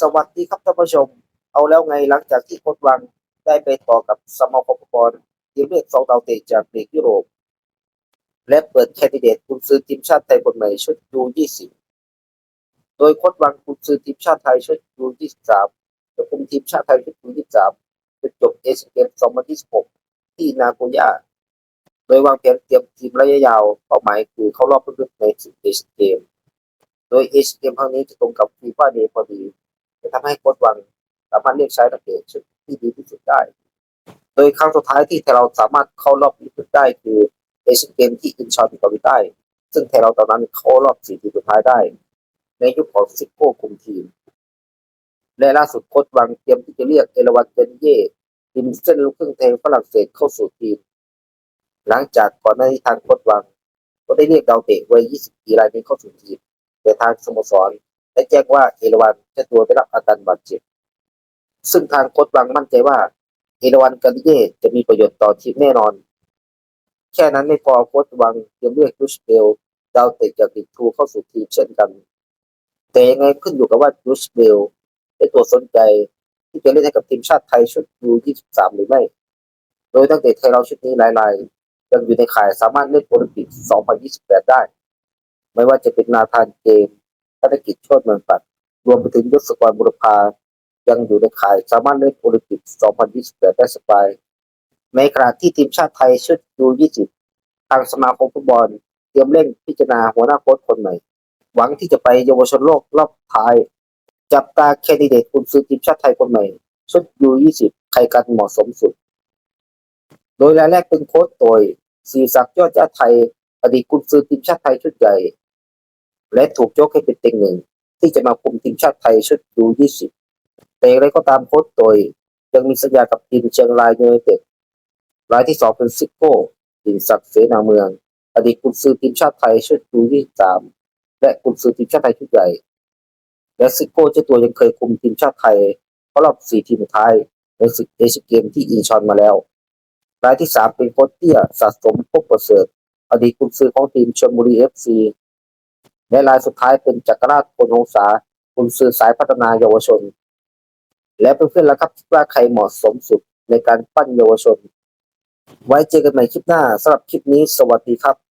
สวัสดีครับท่านผู้ชม เอาแล้วไงหลังจากที่โค้ชวังได้ไปต่อกับสมาคมฟุตบอลทีมเลือกสองดาวเตะจากลีกยุโรป และเปิดแคนดิเดตกุนซือทีมชาติไทยคนใหม่ชุดยู20 โดยโค้ชวังกุนซือทีมชาติไทยชุดยู23จะคุมทีมชาติไทยชุดยู23จนจบเอเชียนเกม2026 ที่นาโกย่าโดยวางแผนเตรียมทีมระยะยาวเป้าหมายคือเข้ารอบลึกๆในศึกเอเชียนเกม โดยเอเชียนเกมครั้งนี้จะตรงกับฟีฟ่าเดย์พอดี ทำให้โค้ชวังสามารถเรียกใช้นักเตะชุดที่ดีที่สุดได้ โดยครั้งสุดท้ายที่ไทยเราสามารถเข้ารอบลึกๆได้คือเอเชียนเกมที่อินชอนเกาหลีใต้ ซึ่งไทยเราตอนนั้นเข้ารอบสี่ทีมสุดท้ายได้ ในยุคของซิโก้คุมทีม และล่าสุดโค้ชวังเตรียมที่จะเรียกเอราวันเบนเย่ทีมเส้นลูกครึ่งไทยฝรั่งเศสเข้าสู่ทีม หลังจากก่อนหน้านี้ทางโค้ชวัง ก็ได้เรียกดาวเตะวัย 20 ปีรายนี้เข้าสู่ทีมแต่ทางสโมสร ได้แจ้งว่าเอราวันเจะตัวได้รับอาการบาดเจ็บ ซึ่งทางโค้ชวังมั่นใจว่าเอราวันกาลิเย่จะมีประโยชน์ต่อทีมแน่นอน แค่นั้นไม่พอโค้ชวังยังเรียกยูชเบลดาวเตะจากลีกทูเข้าสู่ทีมเช่นกัน แต่ยังไงขึ้นอยู่กับว่ายูชเบลเป็นตัวสนใจที่จะเล่นให้กับทีมชาติไทยชุดยู23หรือไม่ โดยตั้งแต่ไทยเราชุดนี้หลายๆยังอยู่ในข่ายสามารถเล่นโอลิมปิก 2028 ได้ ไม่ว่าจะเป็นนาธานเกม ธนกิจโชติเมืองปัดรวมไปถึงยศกรบุรพายังอยู่ในข่ายสามารถเล่นโอลิมปิก 2028 ได้สบาย ในขณะที่ทีมชาติไทยชุดยู20 ทางสมาคมฟุตบอล เตรียมเร่งพิจารณาหัวหน้าโค้ชคนใหม่ หวังที่จะไปเยาวชนโลกรอบท้าย จับตาแคนดิเดตกุนซือทีมชาติไทยคนใหม่ ชุดยู20 ใครกันเหมาะสมสุด โดยรายแรกเป็นโค้ชโตยศรีศักดิ์ยอดญาติไทย อดีตกุนซือทีมชาติไทยชุดใหญ่ และถูกยกให้เป็นเต็งหนึ่ง ที่จะมาคุมทีมชาติไทยชุดยู20แต่อย่างไรก็ตามโค้ชโตยยังมีสัญญากับทีมเชียงรายยูไนเต็ดรายที่สองเป็นซิโก้ดินศักดิ์เสนาเมือง อดีตกุนซือทีมชาติไทยชุดยู23และกุนซือทีมชาติไทยชุดใหญ่ และซิโก้เจ้าตัวยังเคยคุมทีมชาติไทยเข้ารอบสี่ทีมท้ายในศึกเอเชียเกมที่อินชอนมาแล้ว รายที่สามเป็นโค้ชเตี้ยสะสมพบประเสริฐอดีตกุนซือของทีมชลบุรีเอฟซี และรายสุดท้ายเป็นจักรราชพลหงษากุนซือสายพัฒนาเยาวชน และเพื่อนๆแล้วครับคิดว่าใครเหมาะสมสุดในการปั้นเยาวชน ไว้เจอกันใหม่คลิปหน้าสำหรับคลิปนี้สวัสดีครับ